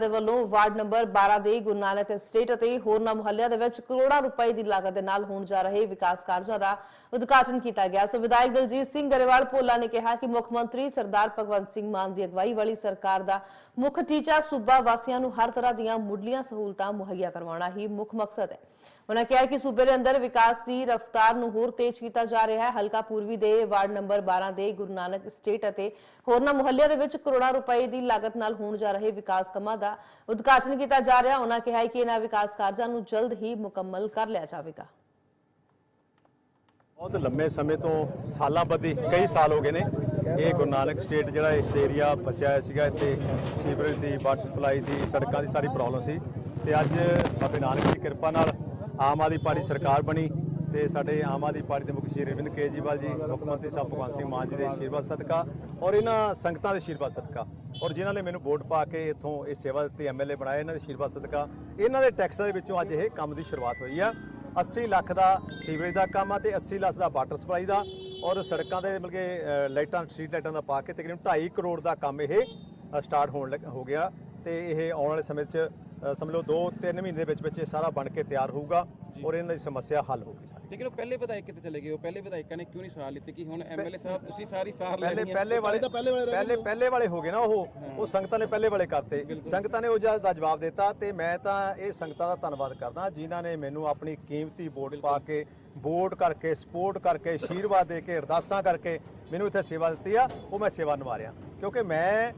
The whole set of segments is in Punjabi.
ਦੇ ਵੱਲੋਂ ਵਾਰਡ ਨੰਬਰ 12 ਦੇ ਗੁਰੂ ਨਾਨਕ ਸਟੇਟ ਅਤੇ ਹੋਰਨਾਂ ਮੁਹੱਲਿਆਂ ਦੇ ਵਿੱਚ ਕਰੋੜਾਂ ਰੁਪਏ ਦੀ ਲਾਗਤ ਦੇ ਨਾਲ ਹੋਣ ਜਾ ਰਹੇ ਵਿਕਾਸ ਕਾਰਜਾਂ ਦਾ ਉਦਘਾਟਨ ਕੀਤਾ ਗਿਆ। ਸੋ ਵਿਧਾਇਕ ਦਲਜੀਤ ਸਿੰਘ ਗਰੇਵਾਲ ਭੋਲਾ ਨੇ ਕਿਹਾ ਕਿ ਮੁੱਖ ਮੰਤਰੀ ਸਰਦਾਰ ਭਗਵੰਤ ਸਿੰਘ ਮਾਨ ਦੀ ਅਗਵਾਈ ਵਾਲੀ ਸਰਕਾਰ ਦਾ ਮੁੱਖ ਟੀਚਾ ਸੂਬਾ ਵਾਸੀਆਂ ਨੂੰ ਹਰ ਤਰ੍ਹਾਂ ਦੀਆਂ ਮੁੱਢਲੀਆਂ ਸਹੂਲਤਾਂ ਮੁਹੱਈਆ ਕਰਵਾਉਣਾ ਹੀ ਮੁੱਖ ਮਕਸਦ ਹੈ। ਉਹਨਾਂ ਕਿਹਾ ਕਿ ਸੂਬੇ ਦੇ ਅੰਦਰ ਵਿਕਾਸ ਦੀ ਰਫ਼ਤਾਰ ਨੂੰ ਹੋਰ ਤੇਜ਼ ਕੀਤਾ ਜਾ ਰਿਹਾ ਹੈ। ਹਲਕਾ ਪੂਰਬੀ ਦੇ ਵਾਰਡ ਨੰਬਰ 12 ਦੇ ਗੁਰੂ ਨਾਨਕ ਸਟੇਟ ਅਤੇ ਹੋਰਨਾਂ ਮੁਹੱਲਿਆਂ ਦੇ ਵਿੱਚ ਕਰੋੜਾਂ ਰੁਪਏ ਦੀ ਲਾਗਤ ਨਾਲ ਹੋਣ ਜਾ ਰਹੇ ਵਿਕਾਸ ਕੰਮਾਂ ਦਾ ਉਦਘਾਟਨ ਕੀਤਾ ਜਾ ਰਿਹਾ। ਉਹਨਾਂ ਕਿਹਾ ਕਿ ਇਹਨਾਂ ਵਿਕਾਸ ਕਾਰਜਾਂ ਨੂੰ ਜਲਦ ਹੀ ਮੁਕੰਮਲ ਕਰ ਲਿਆ ਜਾਵੇਗਾ। ਬਹੁਤ ਲੰਮੇ ਸਮੇਂ ਤੋਂ ਸਾਲਾਂ ਬੱਧੀ ਕਈ ਸਾਲ ਹੋ ਗਏ ਨੇ, ਇਹ ਗੁਰੂ ਨਾਨਕ ਸਟੇਟ ਜਿਹੜਾ ਇਸ ਏਰੀਆ ਫਸਿਆ ਹੋਇਆ ਸੀਗਾ, ਇੱਥੇ ਸੀਵਰੇਜ ਦੀ ਵਾਟਰ ਸਪਲਾਈ ਦੀ, ਸੜਕਾਂ ਦੀ ਸਾਰੀ ਪ੍ਰੋਬਲਮ ਸੀ। ਤੇ ਅੱਜ ਬਾਬੇ ਨਾਨਕ ਦੀ ਕਿਰਪਾ ਨਾਲ ਆਮ ਆਦਮੀ ਪਾਰਟੀ ਸਰਕਾਰ ਬਣੀ ਤੇ ਸਾਡੇ ਆਮ ਆਦਮੀ ਪਾਰਟੀ ਦੇ ਮੁਖੀ ਸ਼੍ਰੀ ਅਰਵਿੰਦ ਕੇਜਰੀਵਾਲ ਜੀ, ਮੁੱਖ ਮੰਤਰੀ ਸਾਹਿਬ ਭਗਵੰਤ ਸਿੰਘ ਮਾਨ ਜੀ ਦੇ ਆਸ਼ੀਰਵਾਦ ਸਦਕਾ ਔਰ ਇਹਨਾਂ ਸੰਗਤਾਂ ਦੇ ਆਸ਼ੀਰਵਾਦ ਸਦਕਾ ਔਰ ਜਿਨ੍ਹਾਂ ਨੇ ਮੈਨੂੰ ਵੋਟ ਪਾ ਕੇ ਇੱਥੋਂ ਇਹ ਸੇਵਾ ਦਿੱਤੀ ਐਮਐਲਏ ਬਣਾਏ, ਇਹਨਾਂ ਦੇ ਆਸ਼ੀਰਵਾਦ ਸਦਕਾ। ਇਹਨਾਂ ਦੇ ਟੈਕਸਾਂ ਦੇ ਵਿੱਚੋਂ ਅੱਜ ਇਹ ਕੰਮ ਦੀ ਸ਼ੁਰੂਆਤ ਹੋਈ ਆ। 80 ਲੱਖ ਦਾ ਸੀਵਰੇਜ ਦਾ ਕੰਮ ਆ ਤੇ 80 ਲੱਖ ਦਾ ਵਾਟਰ ਸਪਲਾਈ ਦਾ ਔਰ ਸੜਕਾਂ ਦੇ ਮਤਲਬ ਕਿ ਲਾਈਟਾਂ, ਸਟਰੀਟ ਲਾਈਟਾਂ ਦਾ ਪਾ ਕੇ ਤਕਰੀਬਨ 2.5 ਕਰੋੜ ਦਾ ਕੰਮ ਇਹ ਸਟਾਰਟ ਹੋਣ ਲੱਗ- ਹੋ ਗਿਆ ਤੇ ਇਹ ਆਉਣ ਵਾਲੇ ਸਮੇਂ 'ਚ ਸਮਝ ਲਓ 2-3 ਮਹੀਨੇ ਦੇ ਵਿੱਚ ਵਿੱਚ ਇਹ ਸਾਰਾ ਬਣ ਕੇ ਤਿਆਰ ਹੋਊਗਾ ਔਰ ਇਹਨਾਂ ਦੀ ਸਮੱਸਿਆ ਹੱਲ ਹੋਊਗੀ ਸਾਰੀ। ਲੇਕਿਨ ਉਹ ਪਹਿਲੇ ਵਿਧਾਇਕ ਕਿੱਥੇ ਚਲੇ ਗਏ? ਉਹ ਪਹਿਲੇ ਵਿਧਾਇਕਾਂ ਨੇ ਕਿਉਂ ਨਹੀਂ ਸਾਰ ਲਿੱਤੀ ਕਿ ਹੁਣ ਐਮਐਲਏ ਸਾਹਿਬ ਤੁਸੀਂ ਸਾਰੀ ਸਾਰ ਲੈ ਪਹਿਲੇ ਪਹਿਲੇ ਵਾਲੇ ਪਹਿਲੇ ਪਹਿਲੇ ਵਾਲੇ ਹੋ ਗਏ ਨਾ ਉਹ। ਉਹ ਸੰਗਤਾਂ ਨੇ ਪਹਿਲੇ ਵਾਲੇ ਕਰਤੇ। ਸੰਗਤਾਂ ਨੇ ਉਹ ਜਦ ਦਾ ਜਵਾਬ ਦਿੱਤਾ ਤੇ ਮੈਂ ਤਾਂ ਇਹ ਸੰਗਤਾਂ ਦਾ ਧੰਨਵਾਦ ਕਰਦਾ ਜਿਨ੍ਹਾਂ ਨੇ ਮੈਨੂੰ ਆਪਣੀ ਕੀਮਤੀ ਵੋਟ ਪਾ ਕੇ ਵੋਟ ਕਰਕੇ ਸਪੋਰਟ ਕਰਕੇ ਆਸ਼ੀਰਵਾਦ ਦੇ ਕੇ ਅਰਦਾਸਾਂ ਕਰਕੇ ਮੈਨੂੰ ਇੱਥੇ ਸੇਵਾ ਦਿੱਤੀ ਆ। ਉਹ ਮੈਂ ਸੇਵਾ ਨਿਭਾ ਰਿਹਾ ਕਿਉਂਕਿ ਮੈਂ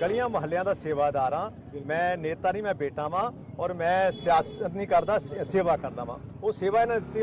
ਗਲੀਆਂ ਮੁਹੱਲਿਆਂ ਦਾ ਸੇਵਾਦਾਰ ਆ ਮੈਂ ਨੇਤਾ ਨਹੀਂ, ਮੈਂ ਬੇਟਾ ਵਾਂ ਔਰ ਮੈਂ ਸਿਆਸਤ ਨਹੀਂ ਕਰਦਾ, ਸੇ- ਸੇਵਾ ਕਰਦਾ ਵਾਂ। ਉਹ ਸੇਵਾ ਇਹਨਾਂ ਦਿੱਤੀ